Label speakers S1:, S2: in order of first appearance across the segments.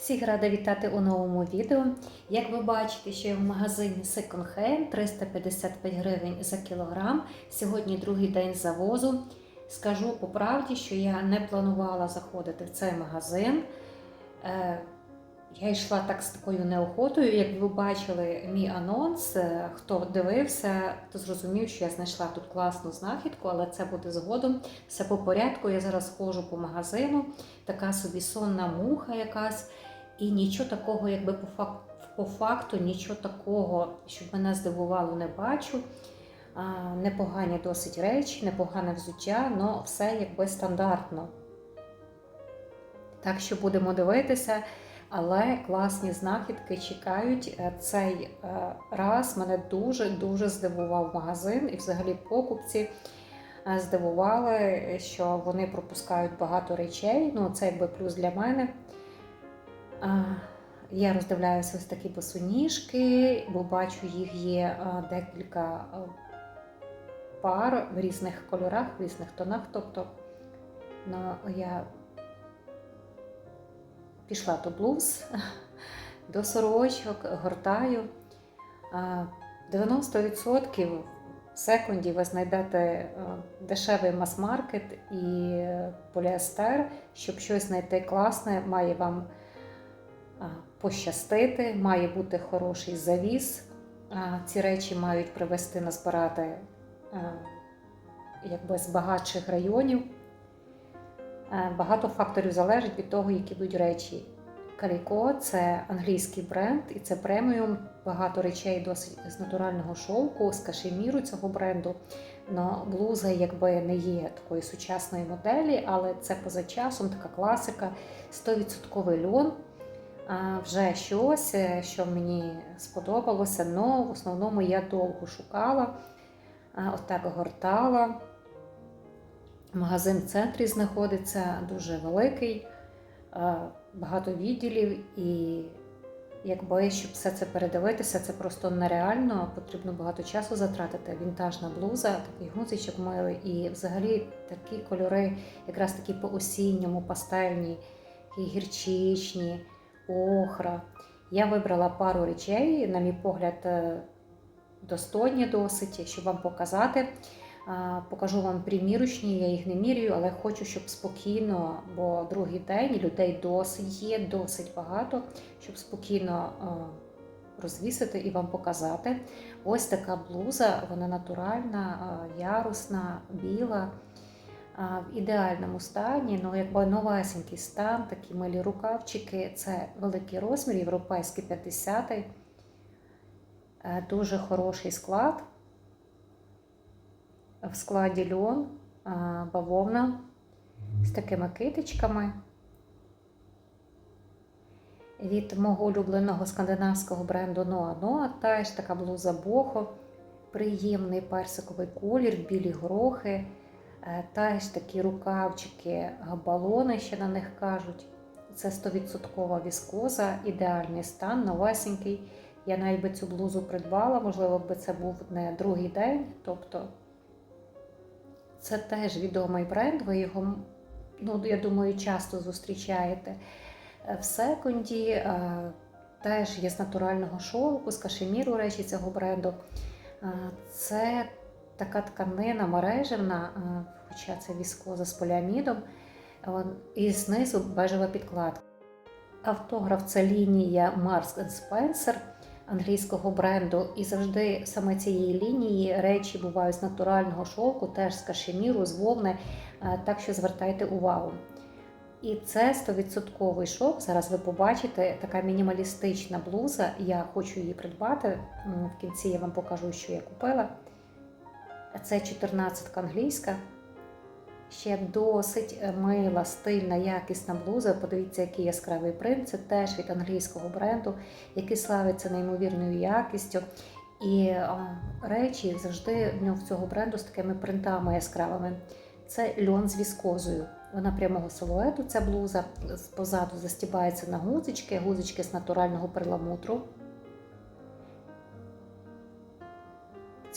S1: Всіх рада вітати у новому відео. Як ви бачите, що я в магазині Second Hand 355 гривень за кілограм. Сьогодні другий день завозу. Скажу по правді, що я не планувала заходити в цей магазин. Е, Я йшла так з такою неохотою. Як ви бачили мій анонс, е, хто дивився, то зрозумів, що я знайшла тут класну знахідку, але це буде згодом. Все по порядку. Я зараз ходжу по магазину, така собі сонна муха якась. І нічого такого, якби по факту, по факту нічого такого, щоб мене здивувало, не бачу. Непогані досить речі, непогане взуття, але все якби стандартно. Так що будемо дивитися, але класні знахідки чекають. Е, Цей е, раз мене дуже-дуже здивував магазин і взагалі покупці е, здивували, що вони пропускають багато речей. Ну, це якби плюс для мене. Я роздивляюся ось такі босоніжки, бо бачу, їх є декілька пар в різних кольорах, в різних тонах. Тобто ну, я пішла до блуз, до сорочок, гортаю. 90% в секунді ви знайдете дешевий мас-маркет і поліестер, щоб щось знайти класне, має вам пощастити, має бути хороший завіс. Ці речі мають привезти назбирати а, якби з багатших районів. Багато факторів залежить від того, які будуть речі. Каліко це англійський бренд, і це преміум. Багато речей досить з натурального шовку, з кашеміру цього бренду. Но блуза якби не є такої сучасної моделі, але це поза часом така класика, 100% льон. Вже щось, е, що мені сподобалося, але в основному я довго шукала, отак гортала. Магазин в центрі знаходиться дуже великий, багато відділів, і якби щоб все це передивитися, це просто нереально. Потрібно багато часу затратити. Вінтажна блуза, такий гузичок милий, і взагалі такі кольори, якраз такі по осінньому, пастельні, гірчичні охра. Я вибрала пару речей, на мій погляд, е, достойні досить, щоб вам показати. Покажу вам примірочні, я їх не міряю, але хочу, щоб спокійно, бо другий день людей досить є, досить багато, щоб спокійно розвісити і вам показати. Ось така блуза, вона натуральна, ярусна, біла в ідеальному стані, ну якби новесенький стан, такі милі рукавчики. Це великий розмір, європейський 50-й. Е, Дуже хороший склад. В складі льон, бавовна з такими китичками. Від мого улюбленого скандинавського бренду Noa Noa теж така блуза Бохо, приємний персиковий колір, білі горохи. Е, Теж такі рукавчики, балони ще на них кажуть. Це 100% віскоза, ідеальний стан, новесенький. Я навіть би цю блузу придбала, можливо, би це був не другий день. Тобто це теж відомий бренд, ви його, ну, я думаю, часто зустрічаєте. Е, В секунді е, теж є з натурального шовку, з кашеміру речі цього бренду. Е, Це така тканина мережевна, е, хоча це віскоза з поліамідом, е, і знизу бежева підкладка. Автограф це лінія Marks Spencer англійського бренду, і завжди саме цієї лінії речі бувають з натурального шовку, теж з кашеміру, з вовни, е, так що звертайте увагу. І це 100% шовк. Зараз ви побачите така мінімалістична блуза. Я хочу її придбати. В кінці я вам покажу, що я купила. Це 14 англійська. Ще досить мила, стильна, якісна блуза. Подивіться, який яскравий принт. Це теж від англійського бренду, який славиться неймовірною якістю. І речі завжди в нього цього бренду з такими принтами яскравими. Це льон з віскозою. Вона прямого силуету, ця блуза. Позаду застібається на гузички, гузички з натурального перламутру.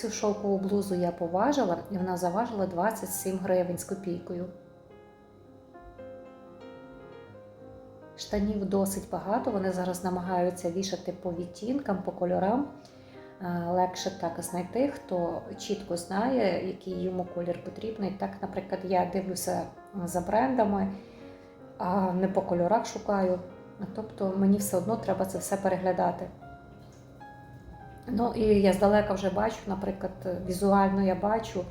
S1: Цю шовкову блузу я поважила, і вона заважила 27 гривень з копійкою. Штанів досить багато. Вони зараз намагаються вішати по відтінкам, по кольорам. Е, Легше так знайти, хто чітко знає, який йому колір потрібний. Так, наприклад, я дивлюся за брендами, а не по кольорах шукаю. Тобто мені все одно треба це все переглядати. Ну і я здалека вже бачу, наприклад, візуально я бачу.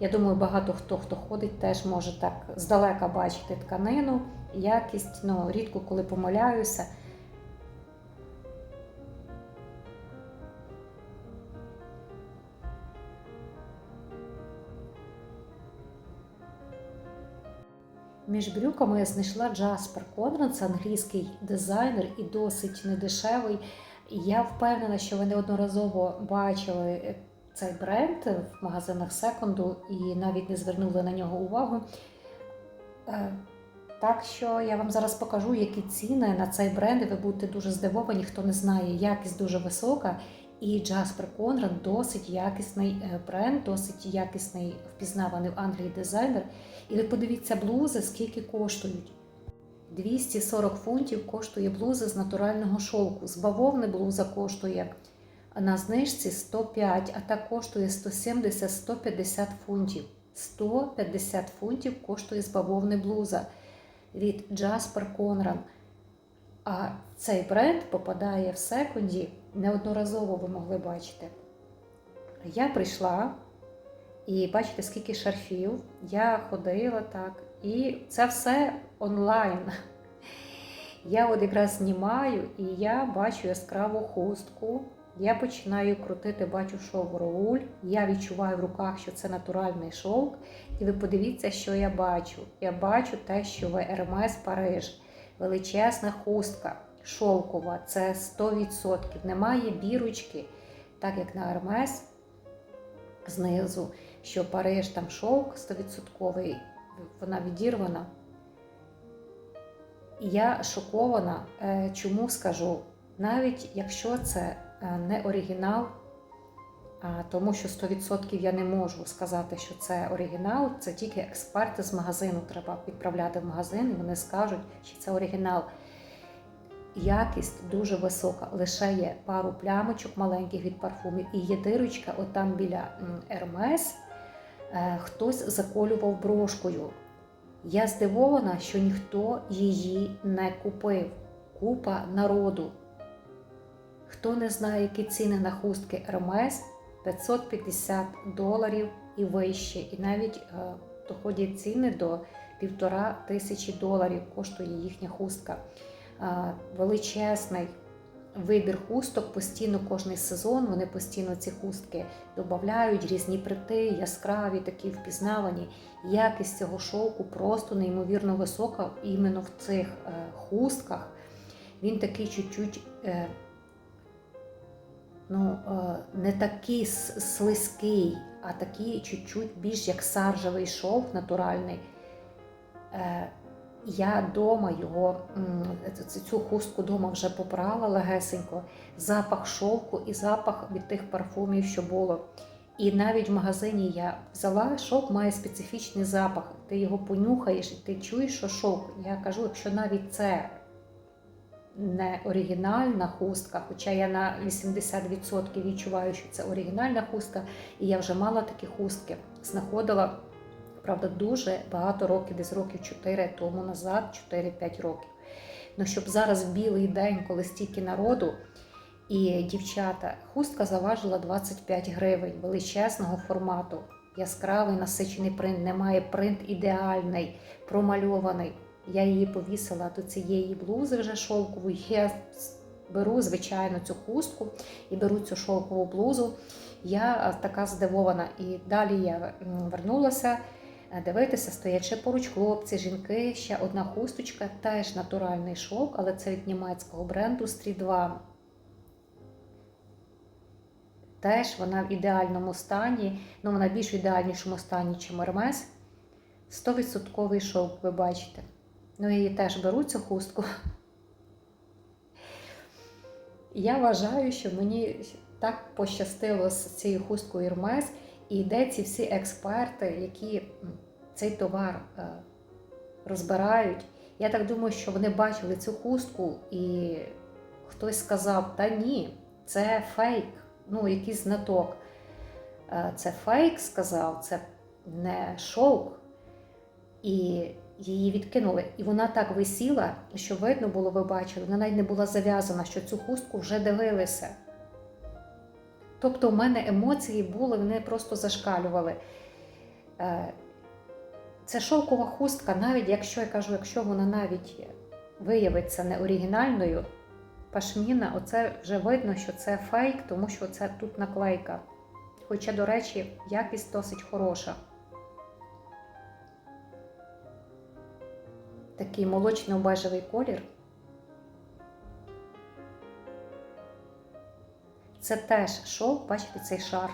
S1: Я думаю, багато хто хто ходить, теж може так здалека бачити тканину, якість. Ну, рідко коли помиляюся. Між брюками я знайшла Джаспер Конрад, англійський дизайнер і досить недешевий. Я впевнена, що ви неодноразово бачили цей бренд в магазинах секонду і навіть не звернули на нього увагу. Е, Так що я вам зараз покажу, які ціни на цей бренд, і ви будете дуже здивовані, хто не знає, якість дуже висока. І Джаспер Конрад досить якісний е, бренд, досить якісний впізнаваний в Англії дизайнер. І ви подивіться блузи, скільки коштують. 240 фунтів коштує блуза з натурального шовку. З бавовни блуза коштує на знижці 105, а так коштує 170-150 фунтів. 150 фунтів коштує з бавовни блуза від Jasper Conran. А цей бренд попадає в секунді, неодноразово ви могли бачити. Я прийшла і бачите, скільки шарфів. Я ходила так. І це все онлайн. Я от якраз знімаю і я бачу яскраву хустку. Я починаю крутити, бачу шовроль. Я відчуваю в руках, що це натуральний шовк. І ви подивіться, що я бачу. Я бачу те, що в Ермес Париж. Величезна хустка шовкова, це 100%. Немає бірочки, так як на Ермес знизу, що Париж там шовк 100%, вона відірвана. І я шокована, е, чому скажу, навіть якщо це е, не оригінал, тому що 100% я не можу сказати, що це оригінал, це тільки експерти з магазину треба відправляти в магазин, і вони скажуть, що це оригінал. Якість дуже висока, лише є пару плямочок маленьких від парфумів і є дирочка, отам біля Ермес, хтось заколював брошкою. Я здивована, що ніхто її не купив. Купа народу. Хто не знає, які ціни на хустки Hermes, 550 доларів і вище. І навіть е, доходять ціни до півтора тисячі доларів коштує їхня хустка. Е, величезний вибір хусток постійно кожний сезон. Вони постійно ці хустки додають, різні прити, яскраві, такі впізнавані. Якість цього шовку просто неймовірно висока іменно в цих е, хустках. Він такий чуть-чуть е, ну, е, не такий слизький, а такий чуть-чуть більш як саржевий шов натуральний. Я дома його, цю хустку дома вже попрала легесенько, запах шовку і запах від тих парфумів, що було. І навіть в магазині я взяла шовк має специфічний запах. Ти його понюхаєш і ти чуєш, що шовк. Я кажу, якщо навіть це не оригінальна хустка, хоча я на 80% відчуваю, що це оригінальна хустка, і я вже мала такі хустки, знаходила. Правда, дуже багато років, десь років 4 тому назад, 4-5 років. Ну, щоб зараз білий день, коли стільки народу, і дівчата, хустка заважила 25 гривень величезного формату. Яскравий насичений принт, немає принт ідеальний, промальований. Я її повісила до цієї блузи вже шовкової. Я беру, звичайно, цю хустку і беру цю шовкову блузу. Я така здивована. І далі я вернулася. Дивитися, стоячи поруч хлопці, жінки, ще одна хусточка, теж натуральний шовк, але це від німецького бренду Street 2. Теж вона в ідеальному стані, ну вона більш в ідеальнішому стані, ніж Hermes. 100% шовк, ви бачите. Ну, я її теж беру цю хустку. Я вважаю, що мені так пощастило з цією хусткою Hermes, і де ці всі експерти, які цей товар е, розбирають Я так думаю, що вони бачили цю хустку, і хтось сказав: та ні, це фейк, ну, якийсь знаток. Е, Це фейк сказав, це не шовк. І її відкинули. І вона так висіла, що видно було, ви бачили, вона навіть не була зав'язана, що цю хустку вже дивилися. Тобто, у мене емоції були, вони просто зашкалювали. Е, Це шовкова хустка, навіть якщо я кажу, якщо вона навіть виявиться не оригінальною, пашміна, оце вже видно, що це фейк, тому що це тут наклейка. Хоча, до речі, якість досить хороша. Такий молочно-бежевий колір. Це теж шов, бачите, цей шарф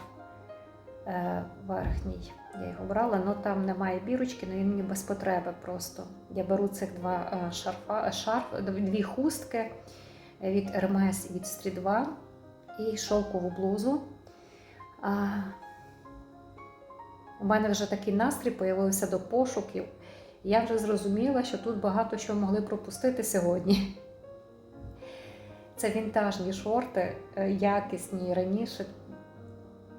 S1: е, верхній. Я його брала, але там немає бірочки, але він мені без потреби просто. Я беру цих два е, шарфа, шарф, дві хустки від Hermes і від Street 2 і шовкову блузу. А, у мене вже такий настрій появився до пошуків. Я вже зрозуміла, що тут багато що могли пропустити сьогодні. Це вінтажні шорти, е, якісні раніше.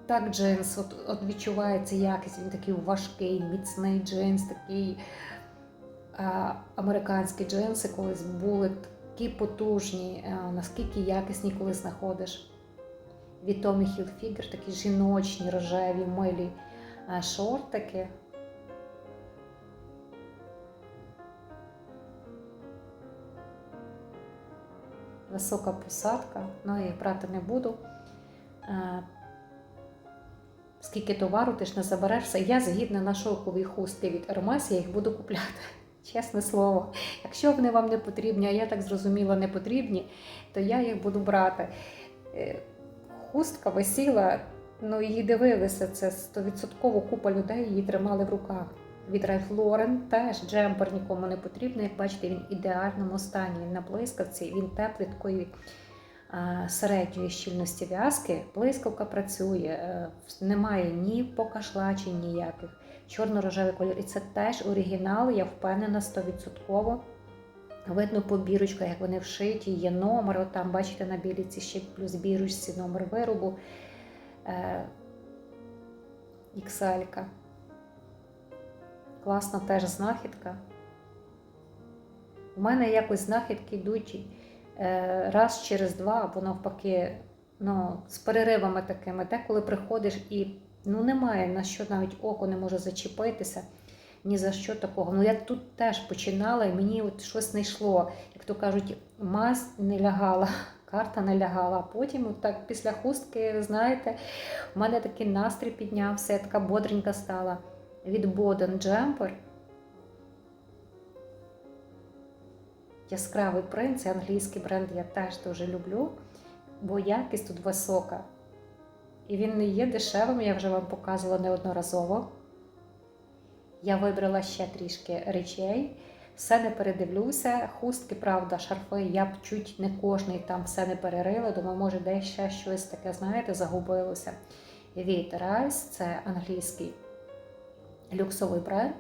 S1: Так, джинс, от, от відчувається якість, він такий важкий, міцний джинс, такий а, американські джинси колись були такі потужні, а, наскільки якісні, коли знаходиш. Від Hilfiger такі жіночні, рожеві, милі а, шортики. Висока посадка, ну я їх брати не буду. Е, Скільки товару ти ж не забереш все. Я згідна на шовкові хустки від Hermes, я їх буду купляти. Чесне слово. Якщо вони вам не потрібні, а я так зрозуміла, не потрібні, то я їх буду брати. Е, Хустка висіла, ну її дивилися, це 100% купа людей її тримали в руках. Від Ralph Lauren теж джемпер нікому не потрібен. Як бачите, він в ідеальному стані. Він на блискавці, він теплий такої середньої щільності в'язки. Блискавка працює, е, немає ні покашлачень ніяких. Чорно-рожевий кольор. І це теж оригінал, я впевнена 100%. Видно по бірочках, як вони вшиті, є номер. От там, бачите, на біліці ще плюс бірочці номер виробу. Е, XL. Класна теж знахідка. У мене якось знахідки йдуть е, раз через два, або навпаки, ну, з переривами такими. Деколи приходиш і ну, немає на що навіть око не може зачепитися. Ні за що такого. Ну я тут теж починала, і мені от щось не йшло. Як то кажуть, мазь не лягала, карта не лягала. А потім, от так, після хустки, знаєте, у мене такий настрій піднявся, я така бодренька стала від Боден Джемпер. Яскравий принц, це англійський бренд я теж дуже люблю, бо якість тут висока. І він не є дешевим, я вже вам показувала неодноразово. Я вибрала ще трішки речей, все не передивлюся. Хустки, правда, шарфи, я б чуть не кожний там все не перерила, думаю, може, десь ще щось таке, знаєте, загубилося. Від Rice, це англійський люксовий бренд.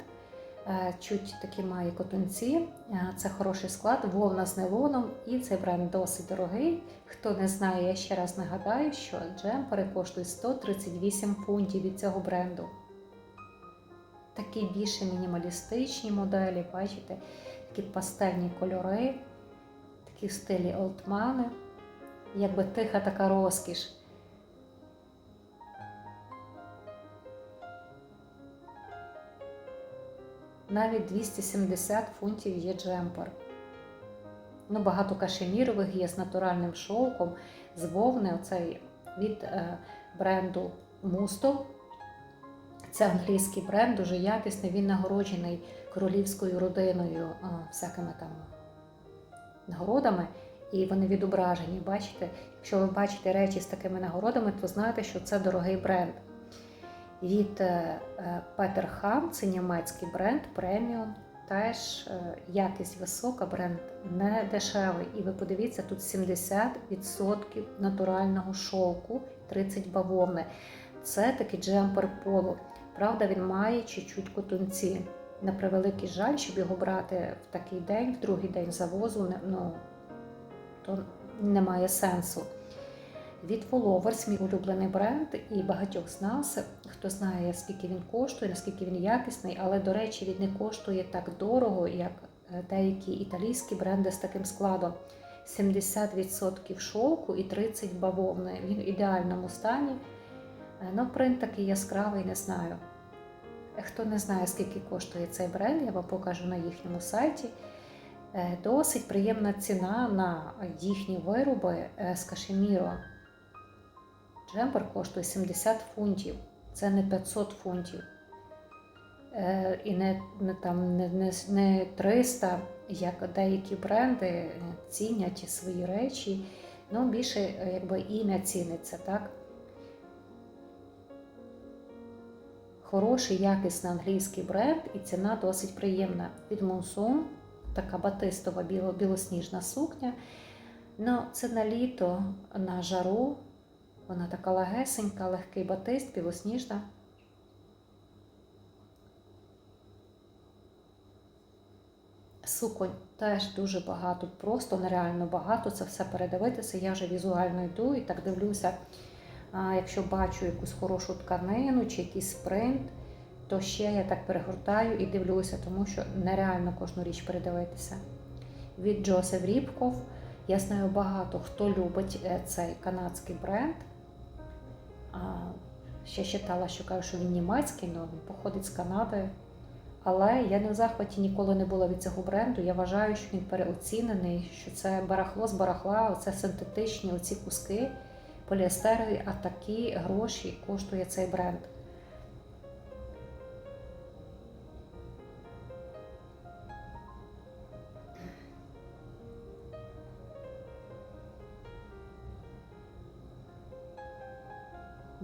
S1: Е, Чуть такі має котунці, Е, це хороший склад, вовна з нейлоном, і цей бренд досить дорогий. Хто не знає, я ще раз нагадаю, що джемпери коштують 138 фунтів від цього бренду. Такі більше мінімалістичні моделі, бачите, такі пастельні кольори, такі в стилі олдмани, якби тиха така розкіш. Навіть 270 фунтів є джемпер. Ну, багато кашемірових є з натуральним шовком, з вовни, оцей від е, бренду Мусто. Це англійський бренд, дуже якісний, він нагороджений королівською родиною, а, всякими там нагородами, і вони відображені. Бачите, якщо ви бачите речі з такими нагородами, то знаєте, що це дорогий бренд. Від е, е, Peter Ham, це німецький бренд преміум. Теж е, якість висока, бренд не дешевий. І ви подивіться, тут 70% натурального шовку, 30 бавовни. Це такий джемпер поло. Правда, він має чуть-чуть котунці. на превеликий жаль, щоб його брати в такий день, в другий день завозу, ну, то немає сенсу. Від Followers, мій улюблений бренд, і багатьох з нас, хто знає, скільки він коштує, наскільки він якісний, але, до речі, він не коштує так дорого, як е, деякі італійські бренди з таким складом. 70% шовку і 30% бавовни. Він в ідеальному стані. Е, Ну, принт такий яскравий, не знаю. Е, Хто не знає, скільки коштує цей бренд, я вам покажу на їхньому сайті. Досить приємна ціна на їхні вироби з кашеміро. Джемпер коштує 70 фунтів, це не 500 фунтів. Е, І не, не, там, не, не, не 300, як деякі бренди цінять свої речі. Ну, більше е, якби ім'я ціниться, так? Хороший, якісний англійський бренд і ціна досить приємна. Від Monsoon така батистова біло, білосніжна сукня. Ну, це на літо, на жару. Вона така легесенька, легкий батист, білосніжна. Суконь теж дуже багато, просто нереально багато. Це все передивитися. Я вже візуально йду і так дивлюся. Якщо бачу якусь хорошу тканину чи якийсь принт, то ще я так перегортаю і дивлюся, тому що нереально кожну річ передивитися. Від Джосеф Рібков я знаю багато хто любить е, цей канадський бренд. Ще читала, що кажуть, що він німецький, але він походить з Канади. Але я не в захваті ніколи не була від цього бренду. Я вважаю, що він переоцінений, що це барахло з барахла, оце синтетичні оці куски поліестери, а такі гроші коштує цей бренд.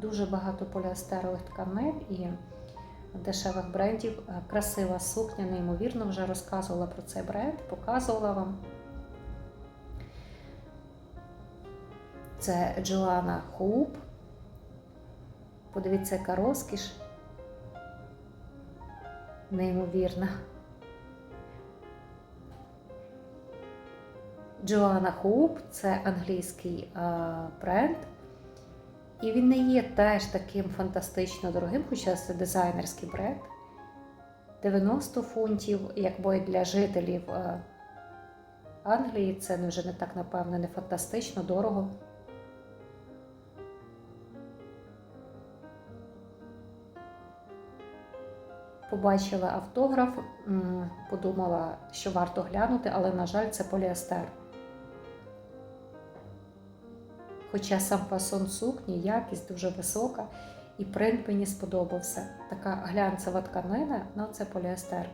S1: Дуже багато поліестерових тканин і дешевих брендів. Е, Красива сукня, неймовірно, вже розказувала про цей бренд, показувала вам. Це Джоанна Хоуп. Подивіться, яка розкіш. Неймовірна. Джоанна Хоуп це англійський а, бренд. І він не є теж таким фантастично дорогим, хоча це дизайнерський бренд. 90 фунтів, якби для жителів е, Англії, це вже не так, напевно, не фантастично дорого. Побачила автограф, подумала, що варто глянути, але, на жаль, це поліестер. Хоча сам фасон сукні, якість дуже висока, і принт мені сподобався. Така глянцева тканина, ну це поліестер.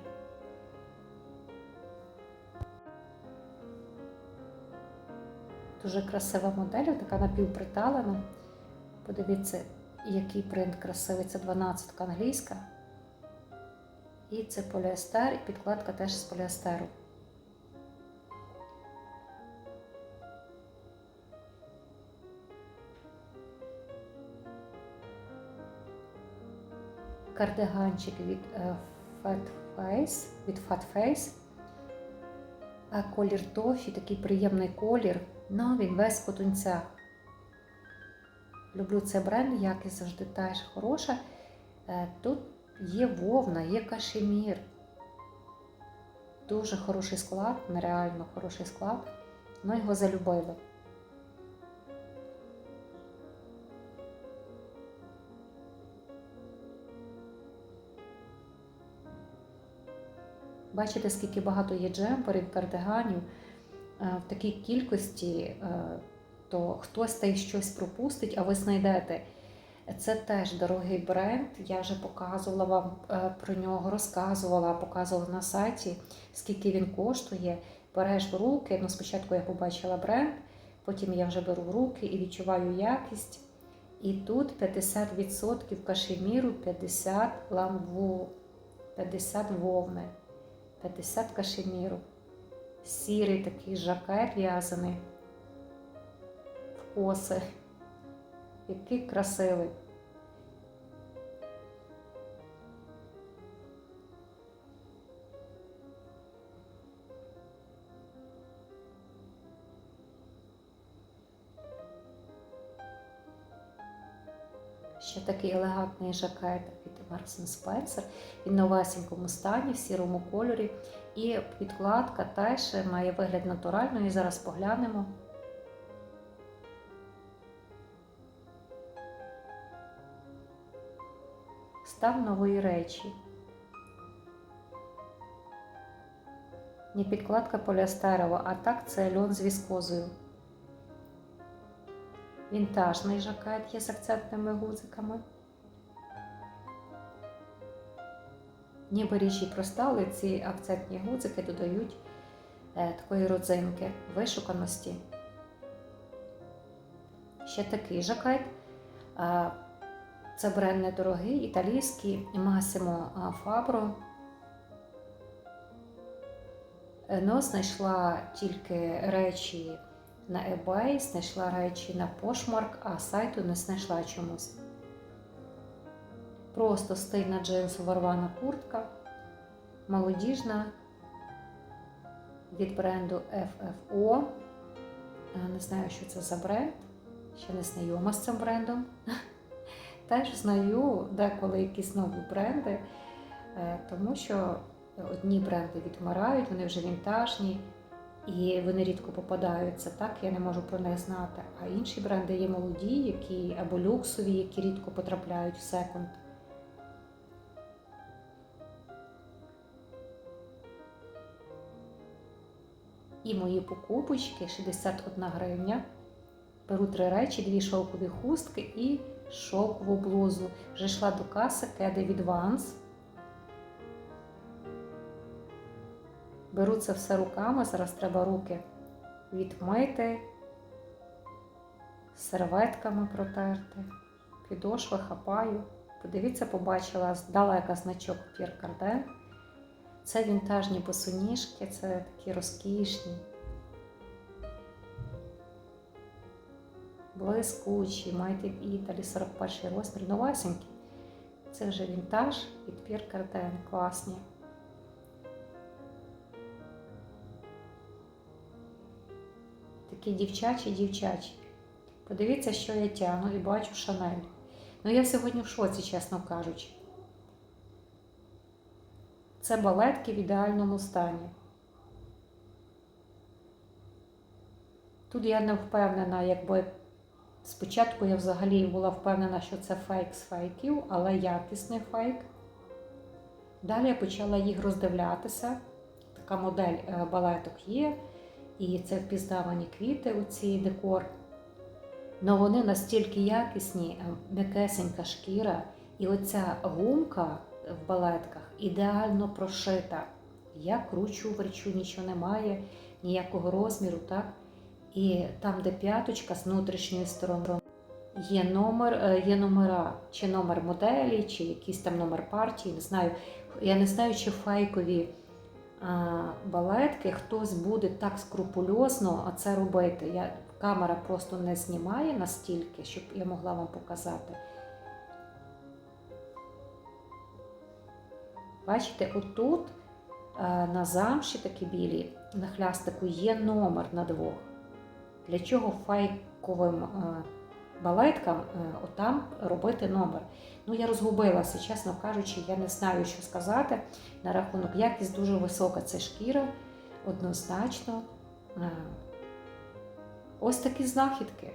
S1: Дуже красива модель, така напівприталена. Подивіться, який принт красивий. Це 12 англійська. І це поліестер, і підкладка теж з поліестеру. Кардиганчик від е, Fat Face, від Fat Face. А колір тофі, такий приємний колір. Ну, він весь в котунцях. Люблю цей бренд, якість завжди теж хороша. Е, Тут є вовна, є кашемір. Дуже хороший склад, нереально хороший склад. Ну, його залюбили. Бачите, скільки багато є джемперів, кардиганів е, в такій кількості, е, то хтось та й щось пропустить, а ви знайдете. Це теж дорогий бренд. Я вже показувала вам е, про нього, розказувала, показувала на сайті, скільки він коштує. Береш в руки. Ну, спочатку я побачила бренд, потім я вже беру в руки і відчуваю якість. І тут 50% кашеміру, 50 ламву, 50 вовни, 50 кашеміру, сірий такий жакет в'язаний в коси, який красивий. Ще такий елегантний жакет такий. Marks Spencer. Він в новесенькому стані, в сірому кольорі. І підкладка теж має вигляд натуральної. Зараз поглянемо. Став нової речі. Не підкладка поліастерова, а так це льон з віскозою. Вінтажний жакет є з акцентними гудзиками. Ніби річ і проста, але ці акцентні гудзики додають е, такої родзинки, вишуканості. Ще такий жакет. Е, це бренд недорогий, італійський Fabro. Е, Ну, знайшла тільки речі на eBay, знайшла речі на Poshmark, а сайту не знайшла чомусь. Просто стильна джинсова рвана куртка, молодіжна від бренду FFO. Е, Не знаю, що це за бренд, ще не знайома з цим брендом. Теж знаю деколи якісь нові бренди, е, тому що одні бренди відмирають, вони вже вінтажні і вони рідко попадаються. Так я не можу про них знати. А інші бренди є молоді, які або люксові, які рідко потрапляють в секонд. І мої покупочки 61 гривня. Беру три речі, дві шовкові хустки і шовкову блузу. Вже йшла до каси кеди від. Беру це все руками, зараз треба руки відмити, серветками протерти, підошви хапаю. Подивіться, побачила здалека значок Pierre Cardin. Це вінтажні босоніжки, це такі розкішні, блискучі, в Італі 41 розмір, новесенькі. Це вже вінтаж від Pierre класні. Такі дівчачі, дівчачі. Подивіться, що я тягну і бачу Шанель. Ну, я сьогодні в шоці, чесно кажучи. Це балетки в ідеальному стані. Тут я не впевнена, якби спочатку я взагалі була впевнена, що це фейк з фейків, але якісний фейк. Далі я почала їх роздивлятися. Така модель е, балеток є. І це впізнавані квіти, оці декор. Но вони настільки якісні, е, м'якесенька шкіра, і оця гумка в балетках ідеально прошита. Я кручу, верчу, нічого немає, ніякого розміру, так? І там, де п'яточка з внутрішньої сторони, є номер, е, є номера, чи номер моделі, чи якийсь там номер партії. Не знаю. Я не знаю, чи фейкові а, балетки хтось буде так скрупульозно це робити. Я, камера просто не знімає настільки, щоб я могла вам показати. Бачите, отут е, на замші такі білі, на хлястику є номер на двох. Для чого фейковим е, балеткам е, отам робити номер? Ну, я розгубилася, чесно кажучи, я не знаю, що сказати. На рахунок якість дуже висока це шкіра, однозначно. Ось такі знахідки.